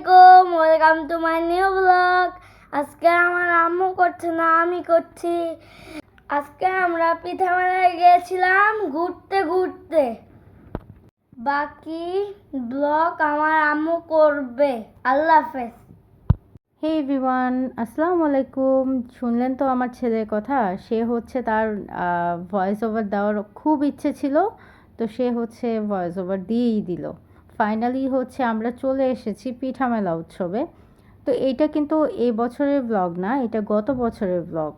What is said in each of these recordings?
আসসালামাইকুম welcome to my new blog. আজকে আমার আম্মু করছে না, আমি করছি। আজকে আমরা পিঠামেলায় গিয়েছিলাম ঘুরতে ঘুরতে। বাকি ব্লগ আমার আম্মু করবে। আল্লাহ হাফেজ। হে বিমান আসসালামু আলাইকুম। শুনলেন তো আমার ছেলের কথা, সে হচ্ছে তার ভয়েস ওভার দেওয়ার খুব ইচ্ছে ছিল, তো সে হচ্ছে ভয়েস ওভার দিয়েই দিল। ফাইনালি হচ্ছে আমরা চলে এসেছি পিঠামেলা উৎসবে। তো এইটা কিন্তু এই বছরের ব্লগ না, এটা গত বছরের ব্লগ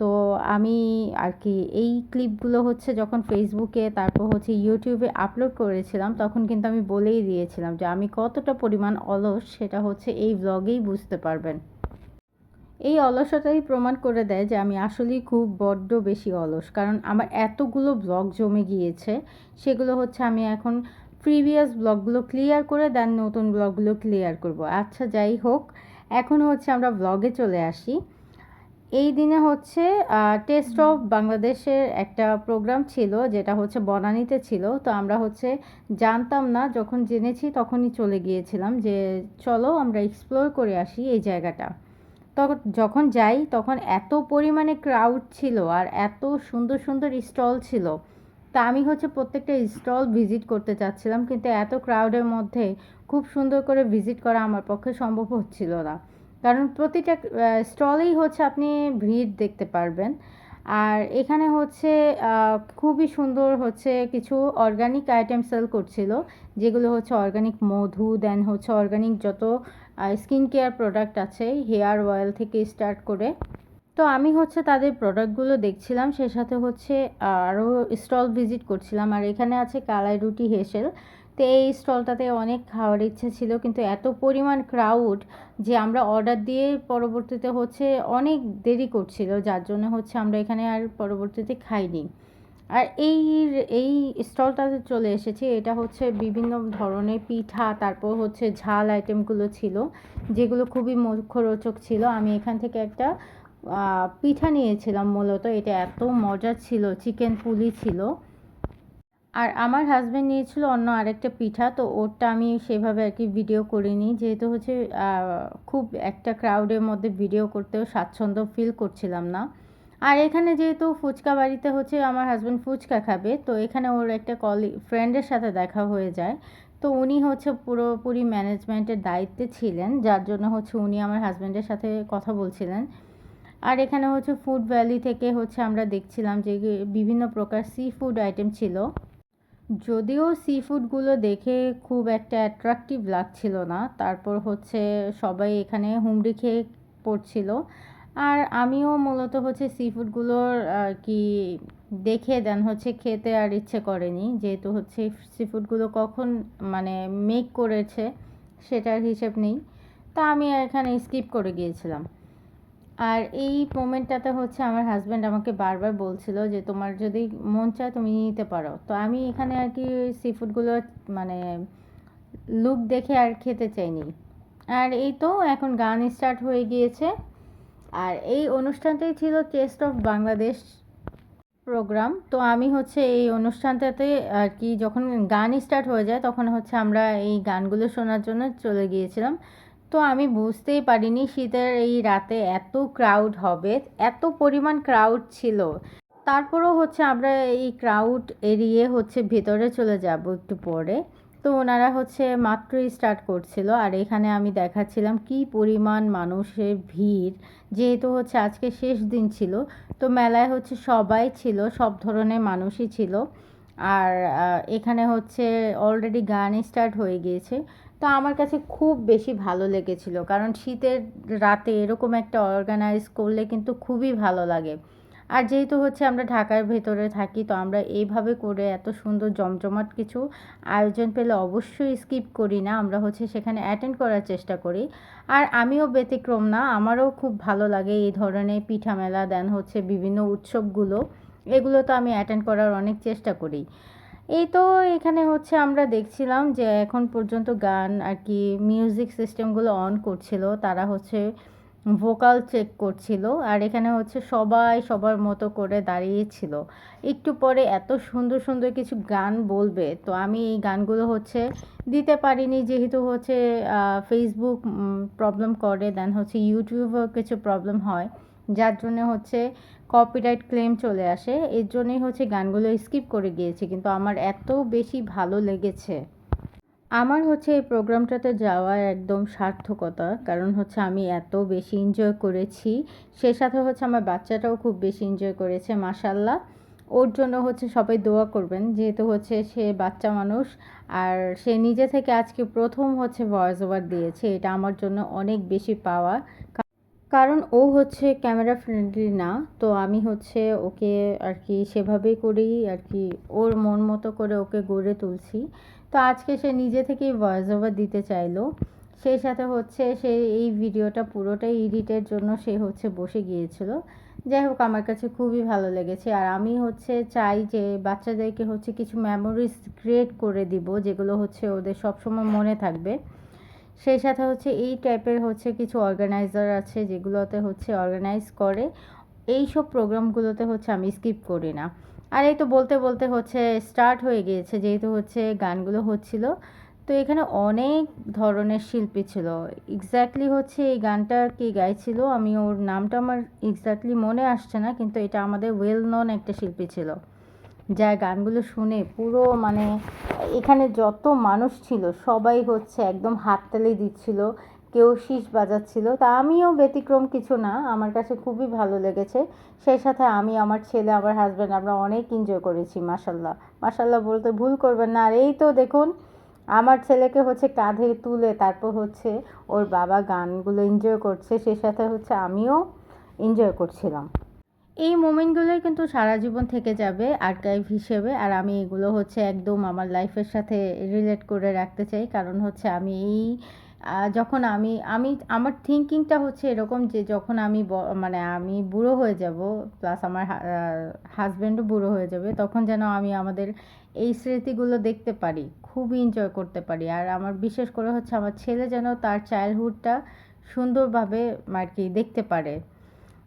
তো আমি আর কি এই ক্লিপগুলো হচ্ছে যখন ফেসবুকে তারপর হচ্ছে ইউটিউবে আপলোড করেছিলাম, তখন কিন্তু আমি বলেই দিয়েছিলাম যে আমি কতটা পরিমাণ অলস সেটা হচ্ছে এই ব্লগেই বুঝতে পারবেন। এই অলসতাই প্রমাণ করে দেয় যে আমি আসলেই খুব বড্ড বেশি অলস। কারণ আমার এতগুলো ব্লগ জমে গিয়েছে, সেগুলো হচ্ছে আমি এখন প্রিভিয়াস ব্লগগুলো ক্লিয়ার করে দেন নতুন ব্লগগুলো ক্লিয়ার করব। আচ্ছা যাই হোক, এখন হচ্ছে আমরা ব্লগে চলে আসি। এই দিনে হচ্ছে টেস্ট অফ বাংলাদেশের একটা প্রোগ্রাম ছিল, যেটা হচ্ছে বনানীতে ছিল। তো আমরা হচ্ছে জানতাম না, যখন জেনেছি তখনই চলে গিয়েছিলাম যে চলো আমরা এক্সপ্লোর করে আসি এই জায়গাটা। তখন যখন যাই তখন এত পরিমাণে ক্রাউড ছিল আর এত সুন্দর সুন্দর স্টল ছিল। তা আমি হচ্ছে প্রত্যেকটা স্টল ভিজিট করতে চাচ্ছিলাম, কিন্তু এত ক্রাউডের মধ্যে খুব সুন্দর করে ভিজিট করা আমার পক্ষে সম্ভব হচ্ছিল না। কারণ প্রতিটা স্টলেই হচ্ছে আপনি ভিড় দেখতে পারবেন। আর এখানে হচ্ছে খুবই সুন্দর হচ্ছে কিছু অর্গানিক আইটেম সেল করছিল, যেগুলো হচ্ছে অর্গানিক মধু দেন হচ্ছে অর্গানিক যত স্কিন কেয়ার প্রোডাক্ট আছে হেয়ার অয়েল থেকে স্টার্ট করে তো আমি হচ্ছে তাদের প্রোডাক্টগুলো দেখছিলাম, সে সাথে হচ্ছে আরও স্টল ভিজিট করছিলাম। আর এখানে আছে কালাই রুটি হেসেল। তো এই স্টলটাতে অনেক খাওয়ার ইচ্ছে ছিল, কিন্তু এত পরিমাণ ক্রাউড যে আমরা অর্ডার দিয়ে পরবর্তীতে হচ্ছে অনেক দেরি করছিল, যার জন্য হচ্ছে আমরা এখানে আর পরবর্তীতে খাইনি। আর এই এই স্টলটাতে চলে এসেছি, এটা হচ্ছে বিভিন্ন ধরনের পিঠা, তারপর হচ্ছে ঝাল আইটেমগুলো ছিল, যেগুলো খুবই মুখরোচক ছিল। আমি এখান থেকে একটা পিঠা নিয়েছিলাম মূলত, এটা এত মজার ছিল, চিকেন পুলি ছিল। আর আমার হাজব্যান্ড নিয়েছিল অন্য আরেকটা পিঠা, তো ওরটা আমি সেভাবে আর কি ভিডিও করিনি। যেহেতু হচ্ছে খুব একটা ক্রাউডের মধ্যে ভিডিও করতেও স্বাচ্ছন্দ্য ফিল করছিলাম না। আর এখানে যেহেতু ফুচকা বাড়িতে হচ্ছে আমার হাজব্যান্ড ফুচকা খাবে, তো এখানে ওর একটা কলি ফ্রেন্ডের সাথে দেখা হয়ে যায়। তো উনি হচ্ছে পুরোপুরি ম্যানেজমেন্টের দায়িত্বে ছিলেন, যার জন্য হচ্ছে উনি আমার হাজব্যান্ডের সাথে কথা বলছিলেন। আর এখানে হচ্ছে ফুড ভ্যালি থেকে হচ্ছে আমরা দেখছিলাম যে বিভিন্ন প্রকার সি ফুড আইটেম ছিল। যদিও সি ফুডগুলো দেখে খুব একটা অ্যাট্রাকটিভ লাগছিল না, তারপর হচ্ছে সবাই এখানে হুমড়ি খেয়ে পড়ছিল। আর আমিও মূলত হচ্ছে সি ফুডগুলোর কি দেখে দেন হচ্ছে খেতে আর ইচ্ছে করেনি। যেহেতু হচ্ছে সি ফুডগুলো কখন মানে মেক করেছে, সেটার হিসেব নেই। তা আমি এখানে স্কিপ করে গিয়েছিলাম। আর এই মোমেন্টটাতে হচ্ছে আমার হাজব্যান্ড আমাকে বারবার বলছিল যে তোমার যদি মন চায় তুমি নিতে পারো। তো আমি এখানে আর কি সি ফুডগুলো মানে লুক দেখে আর খেতে চাইনি। আর এই তো এখন গান স্টার্ট হয়ে গিয়েছে। আর এই অনুষ্ঠানটাই ছিল টেস্ট অফ বাংলাদেশ প্রোগ্রাম তো আমি হচ্ছে এই অনুষ্ঠানটাতে আর কি যখন গান স্টার্ট হয়ে যায় তখন হচ্ছে আমরা এই গানগুলো শোনার জন্য চলে গিয়েছিলাম। তো আমি বুঝতেই পারিনি শীতের এই রাতে এত ক্রাউড হবে, এত পরিমাণ ক্রাউড ছিল। তারপরেও হচ্ছে আমরা এই ক্রাউড এড়িয়ে হচ্ছে ভেতরে চলে যাব একটু পরে। তো ওনারা হচ্ছে মাত্রই স্টার্ট করছিল আর এখানে আমি দেখাচ্ছিলাম কি পরিমাণ মানুষের ভিড়, যেহেতু হচ্ছে আজকে শেষ দিন ছিল। তো মেলায় হচ্ছে সবাই ছিল, সব ধরনের মানুষই ছিল। আর এখানে হচ্ছে অলরেডি গান স্টার্ট হয়ে গিয়েছে। তো আমার কাছে খুব বেশি ভালো লেগেছিল, কারণ শীতের রাতে এরকম একটা অর্গানাইজ করলে কিন্তু খুবই ভালো লাগে। আর যেহেতু হচ্ছে আমরা ঢাকার ভেতরে থাকি, তো আমরা এইভাবে করে এত সুন্দর জমজমাট কিছু আয়োজন পেলে অবশ্যই স্কিপ করি না। আমরা হচ্ছে সেখানে অ্যাটেন্ড করার চেষ্টা করি। আর আমিও ব্যতিক্রম না, আমারও খুব ভালো লাগে এই ধরনের পিঠা মেলা দেন হচ্ছে বিভিন্ন উৎসবগুলো। এগুলো তো আমি অ্যাটেন্ড করার অনেক চেষ্টা করি। এই তো এখানে হচ্ছে আমরা দেখছিলাম যে এখন পর্যন্ত গান আর কি মিউজিক সিস্টেমগুলো অন করছিল, তারা হচ্ছে ভোকাল চেক করছিল আর এখানে হচ্ছে সবাই সবার মতো করে দাঁড়িয়েছিল একটু পরে এত সুন্দর সুন্দর কিছু গান বলবে, তো আমি এই গানগুলো হচ্ছে দিতে পারিনি, যেহেতু হচ্ছে ফেসবুক প্রবলেম করে দেন হচ্ছে ইউটিউবেও কিছু প্রবলেম হয়। যার জন্য হচ্ছে কপিরাইট ক্লেম চলে আসে। এর জন্যই হচ্ছে গানগুলো স্কিপ করে গিয়েছি, কিন্তু আমার এত বেশি ভালো লেগেছে। আমার হচ্ছে এই প্রোগ্রামটাতে যাওয়ার একদম সার্থকতা, কারণ হচ্ছে আমি এত বেশি এনজয় করেছি। সে সাথে হচ্ছে আমার বাচ্চাটাও খুব বেশি এনজয় করেছে মাসাল্লাহ ওর জন্য হচ্ছে সবাই দোয়া করবেন, যেহেতু হচ্ছে সে বাচ্চা মানুষ, আর সে নিজে থেকে আজকে প্রথম হচ্ছে ভয়েস ওভার দিয়েছে, এটা আমার জন্য অনেক বেশি পাওয়া। কারণ ও হচ্ছে ক্যামেরা ফ্রেন্ডলি না, তো আমি হচ্ছে ওকে আর কি সেভাবেই করেই আর কি ওর মন মতো করে ওকে গড়ে তুলছি। তো আজকে সে নিজে থেকেই ভয়েস ওভার দিতে চাইলো। সেই সাথে হচ্ছে সে এই ভিডিওটা পুরোটাই এডিটের জন্য সে হচ্ছে বসে গিয়েছিল। যাই হোক, আমার কাছে খুবই ভালো লেগেছে। আর আমি হচ্ছে চাই যে বাচ্চাদেরকে হচ্ছে কিছু মেমোরিজ ক্রিয়েট করে দিব, যেগুলো হচ্ছে ওদের সবসময় মনে থাকবে। সেই সাথে হচ্ছে এই টাইপের হচ্ছে কিছু অর্গানাইজার আছে যেগুলোতে হচ্ছে অর্গানাইজ করে। এই সব প্রোগ্রামগুলোতে হচ্ছে আমি স্কিপ করি না। আর এই তো বলতে বলতে হচ্ছে স্টার্ট হয়ে গিয়েছে, যেহেতু হচ্ছে গানগুলো হচ্ছিল। তো এখানে অনেক ধরনের শিল্পী ছিল। এক্স্যাক্টলি হচ্ছে এই গানটা কে গাইছিল, আমি ওর নামটা আমার এক্স্যাক্টলি মনে আসছে না, কিন্তু এটা আমাদের ওয়েল নন একটা শিল্পী ছিল। যার গানগুলো শুনে পুরো মানে এখানে যত মানুষ ছিল, সবাই হচ্ছে একদম হাততালি দিচ্ছিল, কেউ শীষ বাজাচ্ছিল। তা আমিও ব্যতিক্রম কিছু না, আমার কাছে খুবই ভালো লেগেছে। সেই সাথে আমি, আমার ছেলে, আমার হাজব্যান্ড আমরা অনেক এনজয় করেছি মাসাল্লাহ মাসাল্লাহ বলতে ভুল করবেন না। আর এই তো দেখুন, আমার ছেলেকে হচ্ছে কাঁধে তুলে তারপর হচ্ছে ওর বাবা গানগুলো এনজয় করছে, সেই সাথে হচ্ছে আমিও এনজয় করছিলাম। এই মোমেন্টগুলোই কিন্তু সারা জীবন থেকে যাবে আর্কাইভ হিসেবে। আর আমি এগুলো হচ্ছে একদম আমার লাইফের সাথে রিলেট করে রাখতে চাই। কারণ হচ্ছে আমি এই যখন আমি আমি, আমার থিঙ্কিংটা হচ্ছে এরকম যে যখন আমি মানে আমি বুড়ো হয়ে যাব প্লাস আমার হাজব্যান্ডও বুড়ো হয়ে যাবে, তখন যেন আমি আমাদের এই স্মৃতিগুলো দেখতে পারি খুবই এনজয় করতে পারি। আর আমার বিশেষ করে হচ্ছে আমার ছেলে যেন তার চাইল্ডহুডটা সুন্দরভাবে আর কি দেখতে পারে।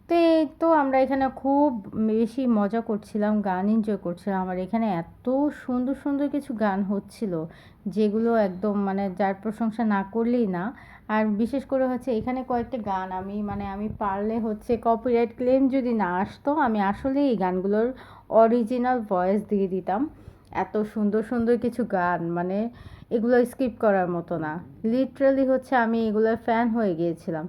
তো এই তো আমরা এখানে খুব বেশি মজা করছিলাম, গান এনজয় করছিলাম। আমার এখানে এত সুন্দর সুন্দর কিছু গান হচ্ছিল, যেগুলো একদম মানে যার প্রশংসা না করলেই না। আর বিশেষ করে হচ্ছে এখানে কয়েকটা গান আমি মানে আমি পারলে হচ্ছে কপিরাইট ক্লেম যদি না আসতো, আমি আসলে এই গানগুলোর অরিজিনাল ভয়েস দিয়ে দিতাম। এত সুন্দর সুন্দর কিছু গান মানে এগুলো স্কিপ করার মতো না। লিটারালি হচ্ছে আমি এগুলোর ফ্যান হয়ে গিয়েছিলাম।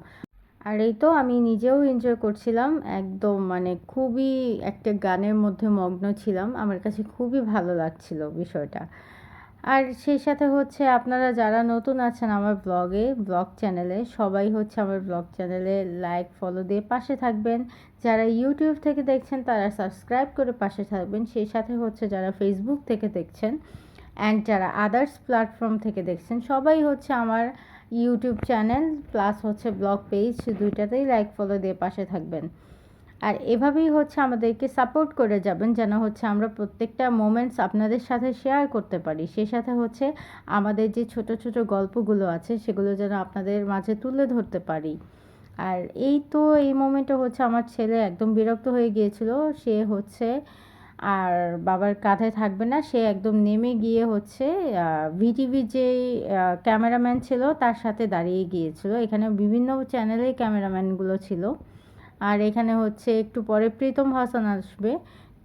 আর এই তো আমি নিজেও এনজয় করছিলাম, একদম মানে খুবই একটা গানের মধ্যে মগ্ন ছিলাম, আমার কাছে খুবই ভালো লাগছিল বিষয়টা। আর সেই সাথে হচ্ছে আপনারা যারা নতুন আছেন আমার ব্লগে, ব্লগ চ্যানেলে সবাই হচ্ছে আমার ব্লগ চ্যানেলে লাইক ফলো দিয়ে পাশে থাকবেন। যারা ইউটিউব থেকে দেখছেন তারা সাবস্ক্রাইব করে পাশে থাকবেন। সেই সাথে হচ্ছে যারা ফেসবুক থেকে দেখছেন অ্যান্ড যারা আদার্স প্ল্যাটফর্ম থেকে দেখছেন, সবাই হচ্ছে আমার ইউটিউব চ্যানেল প্লাস হচ্ছে ব্লগ পেজ দুইটাতেই লাইক ফলো দিয়ে পাশে থাকবেন। আর এভাবেই হচ্ছে আমাদেরকে সাপোর্ট করে যাবেন, যেন হচ্ছে আমরা প্রত্যেকটা মোমেন্টস আপনাদের সাথে শেয়ার করতে পারি। সেই সাথে হচ্ছে আমাদের যে ছোট ছোট গল্পগুলো আছে, সেগুলো যেন আপনাদের মাঝে তুলে ধরতে পারি। আর এই তো এই মোমেন্টে হচ্ছে আমার ছেলে একদম বিরক্ত হয়ে গিয়েছিল, সে হচ্ছে আর বাবার কাঁধে থাকবে না, সে একদম নেমে গিয়ে হচ্ছে ভিটিভি যে ক্যামেরাম্যান ছিল তার সাথে দাঁড়িয়ে গিয়েছিল। এখানে বিভিন্ন চ্যানেলের ক্যামেরাম্যানগুলো ছিল। আর এখানে হচ্ছে একটু পরে প্রীতম হাসান আসবে।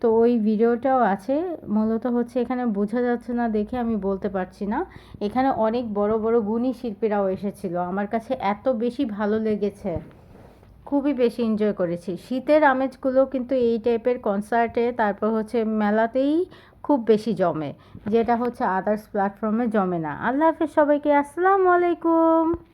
তো ওই ভিডিওটাও আছে। মূলত হচ্ছে এখানে বোঝা যাচ্ছে না দেখে আমি বলতে পারছি না। এখানে অনেক বড় বড় গুণী শিল্পীরাও এসেছিল। আমার কাছে এত বেশি ভালো লেগেছে। খুবই বেশি এনজয় করেছি। শীতের আমেজগুলো কিন্তু এই টাইপের কনসার্টে তারপর হচ্ছে মেলাতেই খুব বেশি জমে। যেটা হচ্ছে আদার্স প্ল্যাটফর্মে জমে না। আল্লাহ হাফেজ সবাইকে, আসসালামু আলাইকুম।